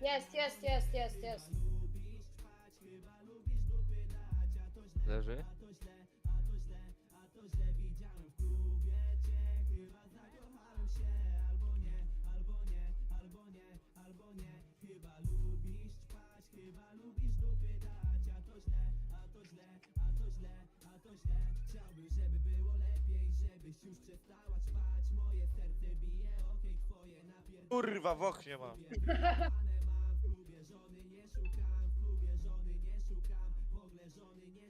Jest, jest, jest, jest, jest. Leży? Kurwa, w oknie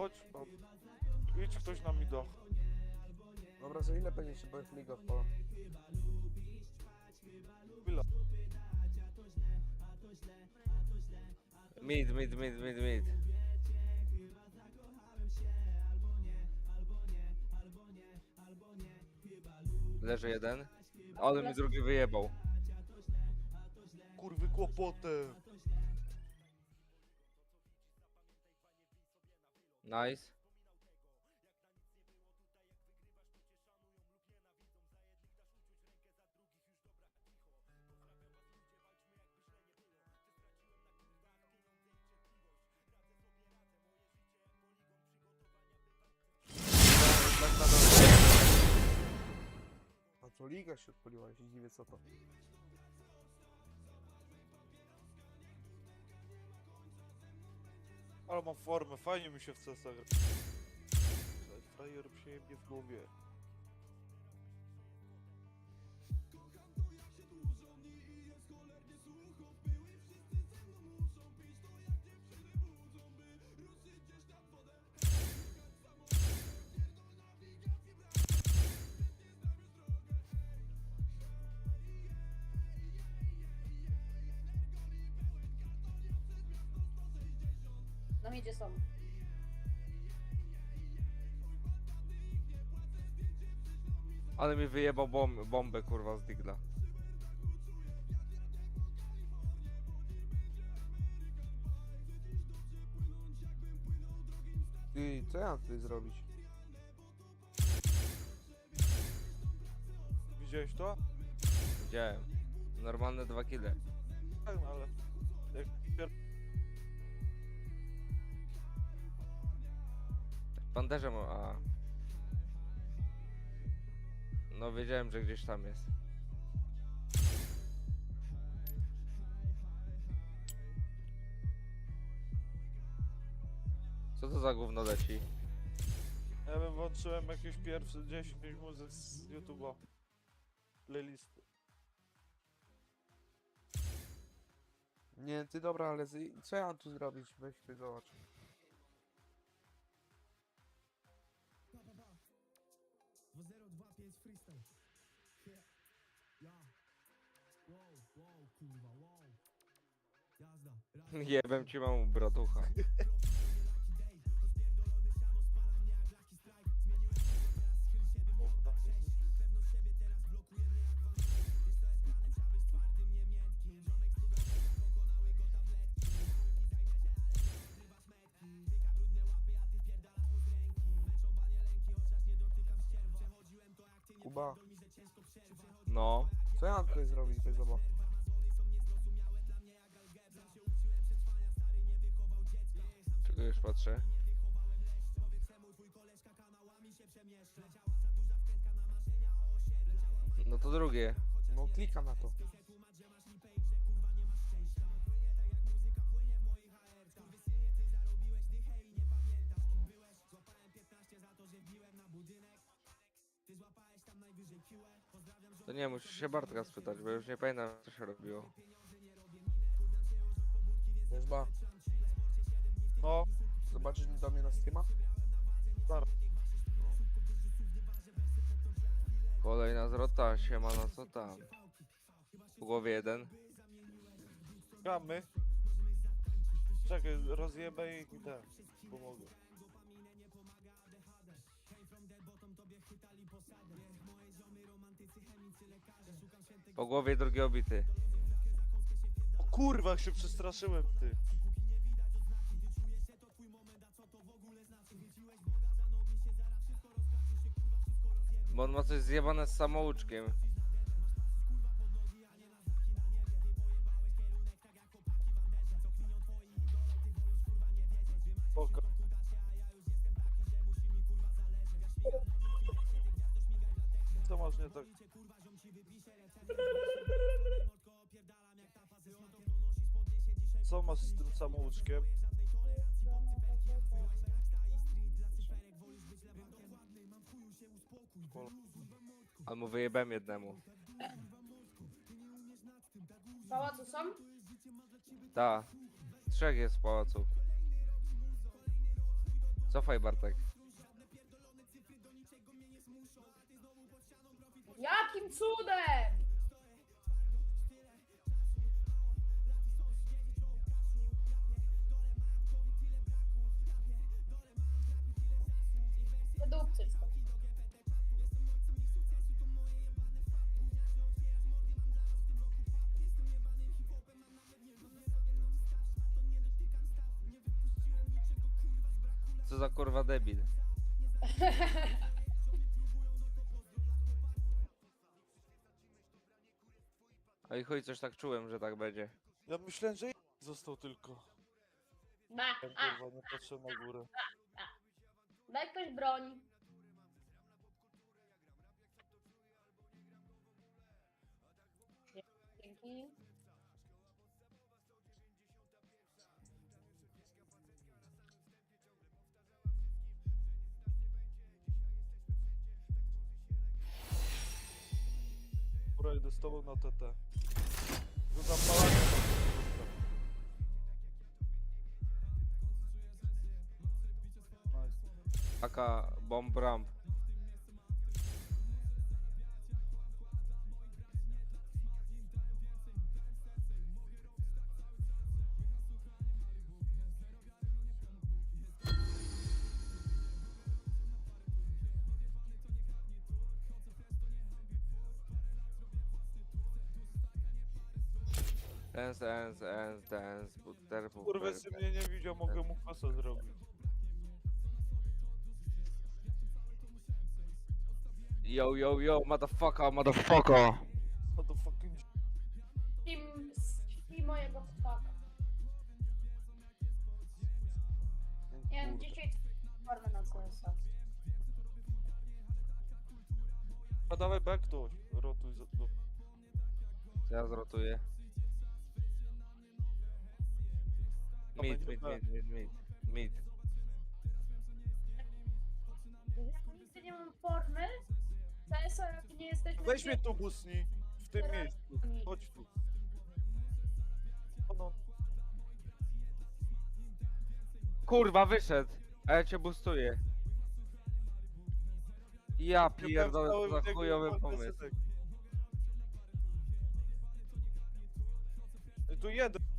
Chodź, o, idź ktoś na mi do. Dobra, za ile będzie się boję liga wpala? Chwila. Mid, mid, mid, mid, mid. Leży jeden. Ale mi drugi wyjebał. Kurwy kłopoty. Nice. A liga się odpaliła, ja się dziwię co to. Ale mam formę, fajnie mi się w CS gra. Frajer przyjemnie w głowie. Na midzie są. Ale mi wyjebał bom bombę kurwa z digla. Ty, co ja mam tutaj zrobić? Widziałeś to? Widziałem. Normalne dwa kile. Tak, no ale... Jak pier... Panderze ma. A. No wiedziałem, że gdzieś tam jest. Co to za gówno leci? Ja bym włączyłem jakieś pierwsze 10 muzyk z YouTube'a. Playlisty. Nie, ty dobra, ale z... co ja mam tu zrobić? Weź ty zobacz. Jebem ci mam bratucha. Kuba, No. co ja mam tutaj zrobić? Weź zobacz. Czego już patrzę? No to drugie. No klika na to. Nie, musisz się Bartka spytać, bo już nie pamiętam co się robiło. Wiesz, ba, No, zobaczysz do mnie na streama? Kolejna zwrota, siema, no co tam? W głowie jeden. gramy. Czekaj, rozjebę i ten. Pomogę. Po głowie drugi obity. O kurwa, jak się przestraszyłem, ty. Bo on ma coś zjebane z samouczkiem. Co masz nie tak? Co masz z tym samouczkiem? Ale mu wyjebem jednemu. Pałacu są? Ta. Trzech jest w pałacu. Cofaj Bartek. Jakim cudem? Co za kurwa debil. i chuj, coś tak czułem, że tak będzie. Ja myślałem, że został tylko. Ba, Ja a, kurwa nie patrzę na górę. daj ktoś broń. Dzięki. Z tobą na TT. Rzucam palanie. Nice. Taka bomb ramp. Dance, dance, dance, dance, butter, Kurwa, butter, mnie nie widział, mogę mu kosa zrobić. Yo, yo, yo, motherfucker, motherfucker. No to fucking... Team, śpi mojego chłopaka. Nie wiem, Kurde. dzisiaj formę na CS-a. A dawaj back ktoś. Rotuj za to. Co ja zrotuję? Mid, mid, mid, mid, mid, mid. Ja nigdy nie mam formy CS-a, jak nie jesteśmy... Weź mnie tu busni. W tym Teraz miejscu. mi. Chodź tu. O no. Kurwa, wyszedł! A ja cię bustuję. Ja pierdolę, co za chujowy pomysł. I tu jeden.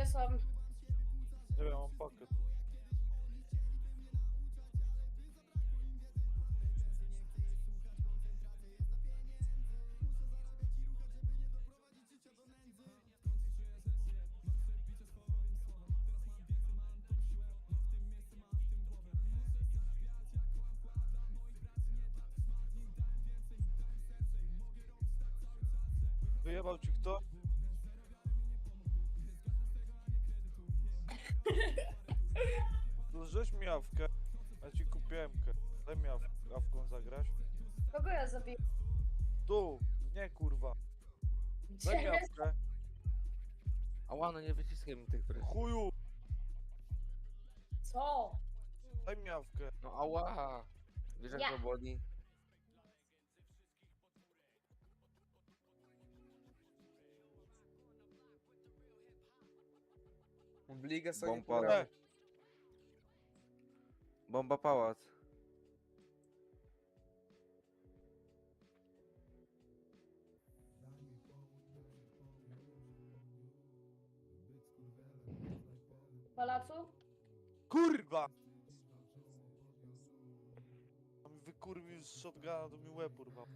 Gdzie są? Nie wiem, mam pakiet. Wyjebał ci kto? Awkę, a ci kupiłemkę. Daj mi aw awką zagrać. Kogo ja zabiję? Tu, nie kurwa. Daj mi Gdzie? awkę. Ała, no nie wyciskaj mi tych wreszcie. Chuju, Co? daj mi awkę. No ała! Wiesz jak Ja. to boli? Sobie nie Bomba. pałac. W pałacu? kurwa! Wykurwił z shotguna, to mi łeb urwał.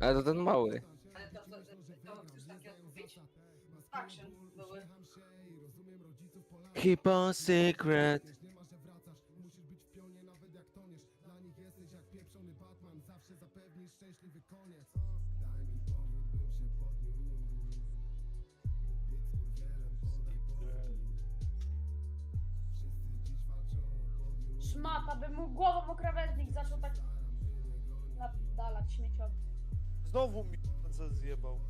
Ale to ten mały. Ale to, to, to, to chcesz takie odkupić? Action były. Keep on secret. Bym Szmata, by mu głową o krawężnik zaczął tak nadalać śmieciowy. Znowu mi ręce zjebał.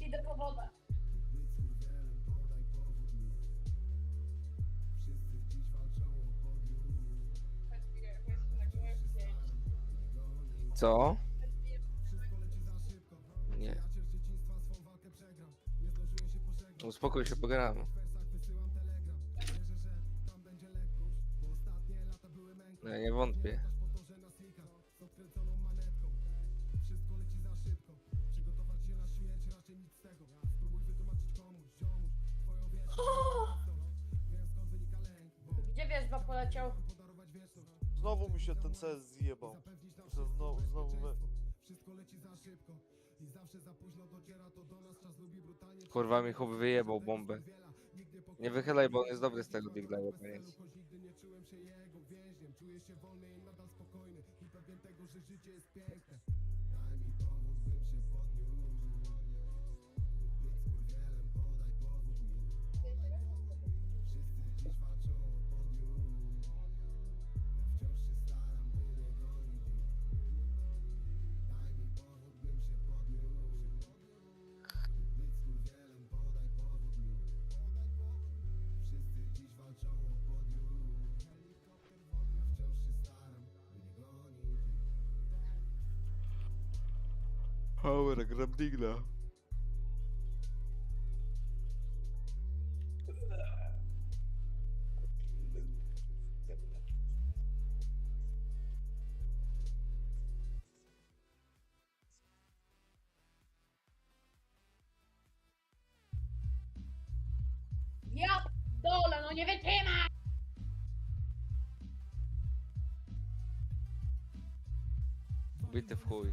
Idę po wodę. Co? Nie. Ja cię z dzieciństwa swą walkę przegram Znowu mi się ten CS zjebał. Znowu, znowu we... Wszystko leci za szybko I zawsze za późno dociera to do nas Czas lubi brutalnie Kurwa mi chłop wyjebał bombę. Nie wychylaj, bo on jest dobry z tego digla, bo Power, gram digla. Ja dole, no nie wytrzymaj! Bity w chuj.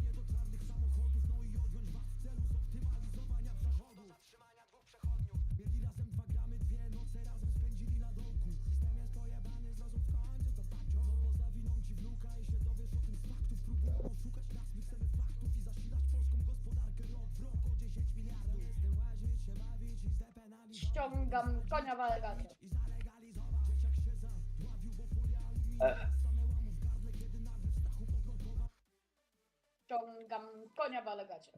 Ściągam konia w alegator. Ściągam konia w alegacie.